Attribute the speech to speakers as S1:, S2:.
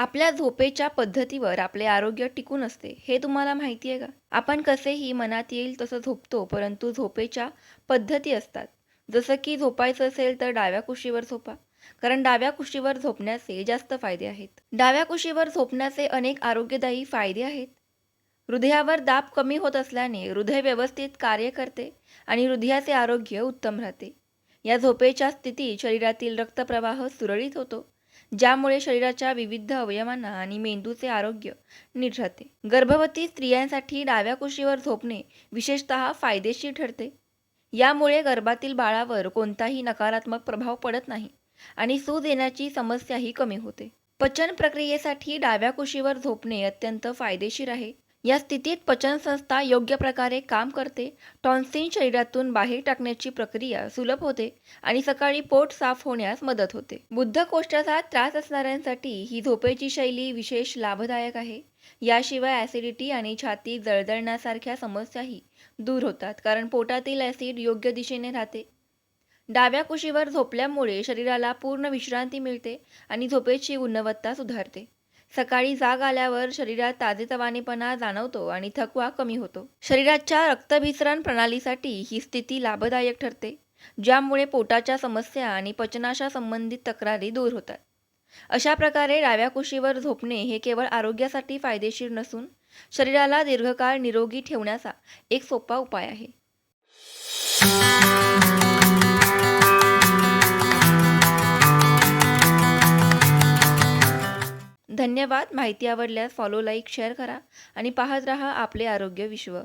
S1: आपल्या झोपेच्या पद्धतीवर आपले आरोग्य टिकून असते हे तुम्हाला माहिती आहे का? आपण कसेही मनात येईल तसं झोपतो परंतु झोपेच्या पद्धती असतात. जसं की झोपायचं असेल तर डाव्या कुशीवर झोपा कारण डाव्या कुशीवर झोपण्याचे जास्त फायदे आहेत. डाव्या कुशीवर झोपण्याचे अनेक आरोग्यदायी फायदे आहेत. हृदयावर दाब कमी होत असल्याने हृदय व्यवस्थित कार्य करते आणि हृदयाचे आरोग्य उत्तम राहते. या झोपेच्या स्थितीत शरीरातील रक्तप्रवाह सुरळीत होतो. ज्यामुळे शरीराच्या विविध अवयवांना आणि मेंदूचे आरोग्य नीट राहते. गर्भवती स्त्रियांसाठी डाव्या कुशीवर झोपणे विशेषतः फायदेशीर ठरते. यामुळे गर्भातील बाळावर कोणताही नकारात्मक प्रभाव पडत नाही आणि सूज येण्याची समस्याही कमी होते. पचन प्रक्रियेसाठी डाव्या कुशीवर झोपणे अत्यंत फायदेशीर आहे. या स्थितीत पचनसंस्था योग्य प्रकारे काम करते टॉन्सिन शरीरातून बाहेर टाकण्याची प्रक्रिया सुलभ होते आणि सकाळी पोट साफ होण्यास मदत होते. बुद्धकोष्ठाचा त्रास असणाऱ्यांसाठी ही झोपेची शैली विशेष लाभदायक आहे. याशिवाय ॲसिडिटी आणि छाती जळजळण्यासारख्या समस्याही दूर होतात कारण पोटातील ॲसिड योग्य दिशेने राहते. डाव्या कुशीवर झोपल्यामुळे शरीराला पूर्ण विश्रांती मिळते आणि झोपेची गुणवत्ता सुधारते. सकाळी जाग आल्यावर शरीरात ताजेतवानेपणा जाणवतो आणि थकवा कमी होतो. शरीराच्या रक्तभिसरण प्रणालीसाठी ही स्थिती लाभदायक ठरते ज्यामुळे पोटाच्या समस्या आणि पचनाशा संबंधित तक्रारी दूर होतात. अशा प्रकारे डाव्या कुशीवर झोपणे हे केवळ आरोग्यासाठी फायदेशीर नसून शरीराला दीर्घकाळ निरोगी ठेवण्याचा एक सोपा उपाय आहे. धन्यवाद. माहिती आवडल्यास फॉलो लाईक शेअर करा आणि पाहत रहा आपले आरोग्य विश्व.